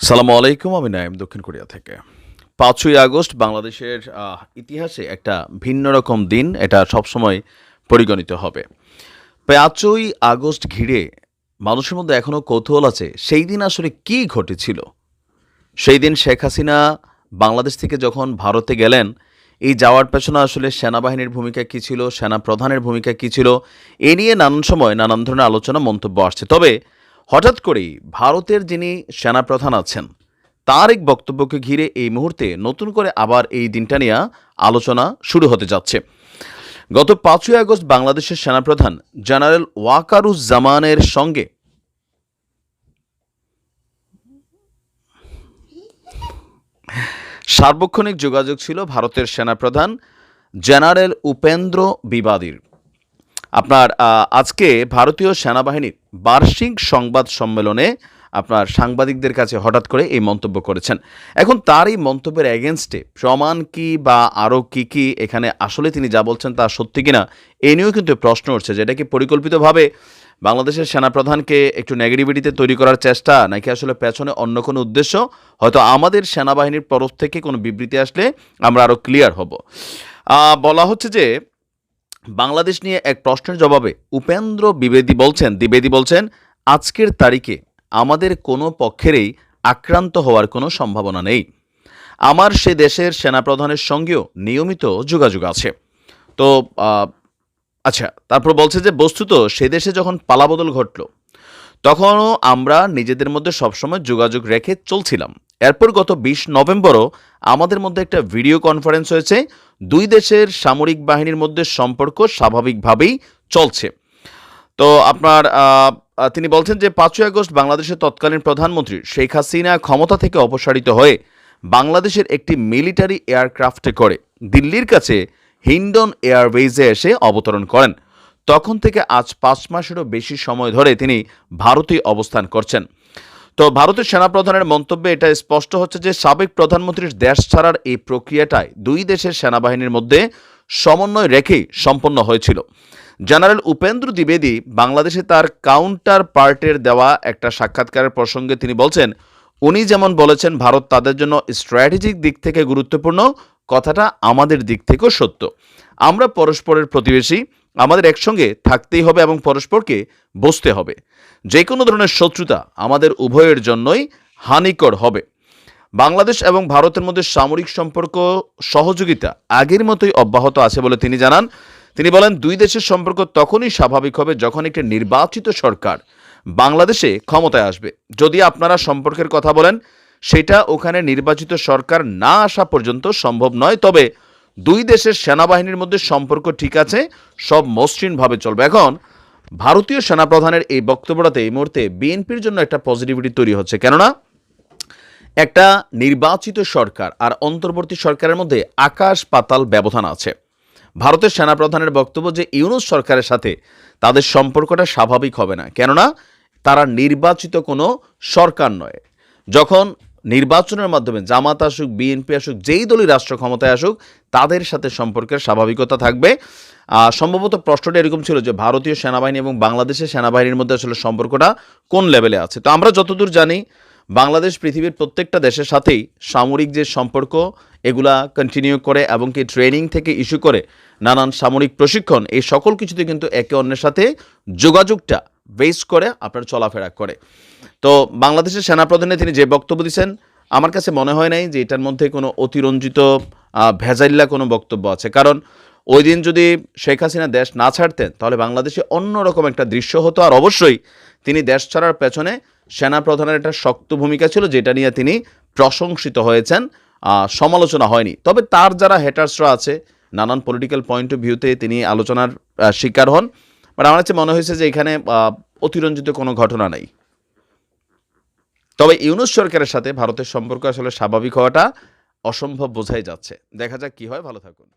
সালামু আলাইকুম, আমি নাইম দক্ষিণ কোরিয়া থেকে। পাঁচই আগস্ট বাংলাদেশের ইতিহাসে একটা ভিন্ন রকম দিন, এটা সবসময় পরিগণিত হবে। পাঁচই আগস্ট ঘিরে মানুষের মধ্যে এখনও কৌতূহল আছে, সেই দিন আসলে কি ঘটেছিল? সেই দিন শেখ হাসিনা বাংলাদেশ থেকে যখন ভারতে গেলেন, এই যাওয়ার পেছনে আসলে সেনাবাহিনীর ভূমিকা কী ছিল সেনা প্রধানের ভূমিকা কী ছিল, এ নিয়ে নানান সময় নানান ধরনের আলোচনা, মন্তব্য আসছে। তবে হঠাৎ করেই ভারতের যিনি সেনাপ্রধান আছেন, তার এক বক্তব্যকে ঘিরে এই মুহূর্তে নতুন করে আবার এই দিনটা নিয়ে আলোচনা শুরু হতে যাচ্ছে। গত পাঁচই আগস্ট বাংলাদেশের সেনাপ্রধান জেনারেল ওয়াকারুজ্জামানের সঙ্গে সার্বক্ষণিক যোগাযোগ ছিল ভারতের সেনাপ্রধান জেনারেল উপেন্দ্র বিবাদীর। আপনার আজকে ভারতীয় সেনাবাহিনীর বার্ষিক সংবাদ সম্মেলনে আপনার সাংবাদিকদের কাছে হঠাৎ করে এই মন্তব্য করেছেন। এখন তার এই মন্তব্যের এগেনস্টে প্রমাণ কি বা আরও কি কি এখানে আসলে তিনি যা বলছেন তা সত্যি কিনা, এ নিয়েও কিন্তু প্রশ্ন উঠছে। যেটা কি পরিকল্পিতভাবে বাংলাদেশের সেনাপ্রধানকে একটু নেগেটিভিটিতে তৈরি করার চেষ্টা, নাকি আসলে পেছনে অন্য কোনো উদ্দেশ্য? হয়তো আমাদের সেনাবাহিনীর তরফ থেকে কোনো বিবৃতি আসলে আমরা আরও ক্লিয়ার হব। বলা হচ্ছে যে বাংলাদেশ নিয়ে এক প্রশ্নের জবাবে উপেন্দ্র বিবেদী বলছেন, দ্বিবেদী বলছেন, আজকের তারিখে আমাদের কোনো পক্ষেরই আক্রান্ত হওয়ার কোনো সম্ভাবনা নেই। আমার সে দেশের সেনাপ্রধানের সঙ্গেও নিয়মিত যোগাযোগ আছে। তো আচ্ছা তারপর বলছে যে, বস্তুত সে দেশে যখন পালাবদল ঘটল তখনও আমরা নিজেদের মধ্যে সবসময় যোগাযোগ রেখে চলছিলাম। এরপর গত বিশ নভেম্বরও আমাদের মধ্যে একটা ভিডিও কনফারেন্স হয়েছে। দুই দেশের সামরিক বাহিনীর মধ্যে সম্পর্ক স্বাভাবিকভাবেই চলছে। তো আপনার তিনি বলছেন যে পাঁচই আগস্ট বাংলাদেশের তৎকালীন প্রধানমন্ত্রী শেখ হাসিনা ক্ষমতা থেকে অপসারিত হয়ে বাংলাদেশের একটি মিলিটারি এয়ারক্রাফটে করে দিল্লির কাছে হিন্ডন এয়ারওয়েজে এসে অবতরণ করেন। তখন থেকে আজ পাঁচ মাসেরও বেশি সময় ধরে তিনি ভারতে অবস্থান করছেন। তো ভারতের সেনাপ্রধানের মন্তব্যে এটা স্পষ্ট হচ্ছে যে, সাবেক প্রধানমন্ত্রীর দেশ ছাড়ার এই প্রক্রিয়াটাই দুই দেশের সেনাবাহিনীর মধ্যে সমন্বয় রেখেই সম্পন্ন হয়েছিল। জেনারেল উপেন্দ্র দ্বিবেদী বাংলাদেশে তার কাউন্টার পার্টের দেওয়া একটা সাক্ষাৎকারের প্রসঙ্গে তিনি বলছেন, উনি যেমন বলেছেন, ভারত তাদের জন্য স্ট্র্যাটেজিক দিক থেকে গুরুত্বপূর্ণ, কথাটা আমাদের দিক থেকেও সত্য। আমরা পরস্পরের প্রতিবেশী আমাদের একসঙ্গে থাকতেই হবে এবং পরস্পরকে বসতে হবে। যে কোনো ধরনের শত্রুতা আমাদের উভয়ের জন্যই হানিকর হবে। বাংলাদেশ এবং ভারতের মধ্যে সামরিক সম্পর্ক, সহযোগিতা আগের মতোই অব্যাহত আছে বলে তিনি জানান। তিনি বলেন, দুই দেশের সম্পর্ক তখনই স্বাভাবিক হবে যখন একটি নির্বাচিত সরকার বাংলাদেশে ক্ষমতায় আসবে। যদি আপনারা সম্পর্কের কথা বলেন, সেটা ওখানে নির্বাচিত সরকার না আসা পর্যন্ত সম্ভব নয়। তবে দুই দেশের সেনাবাহিনীর মধ্যে সম্পর্ক ঠিক আছে, সব মসৃণভাবে চলবে। এখন, ভারতীয় সেনাপ্রধানের এই বক্তব্যটাতে এই মুহূর্তে বিএনপির জন্য একটা পজিটিভিটি তৈরি হচ্ছে। কেননা, একটা নির্বাচিত সরকার আর অন্তর্বর্তী সরকারের মধ্যে আকাশ পাতাল ব্যবধান আছে। ভারতের সেনাপ্রধানের বক্তব্য যে ইউনুস সরকারের সাথে তাদের সম্পর্কটা স্বাভাবিক হবে না। কেননা, তারা নির্বাচিত কোনো সরকার নয়। যখন নির্বাচনের মাধ্যমে জামাত আসুক, বিএনপি আসুক, যেই দলই রাষ্ট্র ক্ষমতায় আসুক, তাদের সাথে সম্পর্কের স্বাভাবিকতা থাকবে। সম্ভবত প্রশ্নটা এরকম ছিল যে ভারতীয় সেনাবাহিনী এবং বাংলাদেশের সেনাবাহিনীর মধ্যে আসলে সম্পর্কটা কোন লেভেলে আছে? তো আমরা যতদূর জানি, বাংলাদেশ পৃথিবীর প্রত্যেকটা দেশের সাথেই সামরিক যে সম্পর্ক, এগুলা কন্টিনিউ করে এবং কি ট্রেনিং থেকে ইস্যু করে নানান সামরিক প্রশিক্ষণ, এই সকল কিছুতে কিন্তু একে অন্যের সাথে যোগাযোগটা বেস করে আপনার চলাফেরা করে। তো বাংলাদেশের সেনাপ্রধানে তিনি যে বক্তব্য দিচ্ছেন আমার কাছে মনে হয় নাই যে এটার মধ্যে কোনো অতিরঞ্জিত ভেজাইল্লা কোনো বক্তব্য আছে। কারণ ওই দিন যদি শেখ হাসিনা দেশ না ছাড়তেন, তাহলে বাংলাদেশে অন্যরকম একটা দৃশ্য হতো। আর অবশ্যই তিনি দেশ ছাড়ার পেছনে সেনাপ্রধানের একটা শক্ত ভূমিকা ছিল, যেটা নিয়ে তিনি প্রশংসিত হয়েছেন। সমালোচনা হয়নি। তবে তার যারা হেটার্সরা আছে, নানান পলিটিক্যাল পয়েন্ট অফ ভিউতে তিনি আলোচনার শিকার হন। বাট আমার কাছে মনে হয়েছে যে এখানে অতিরঞ্জিত কোনো ঘটনা নেই। তবে ইউনুস সরকারের সাথে ভারতের সম্পর্ক আসলে স্বাভাবিক হওয়াটা অসম্ভব বোঝাই যাচ্ছে। দেখা যাক কি হয়। ভালো থাকুন।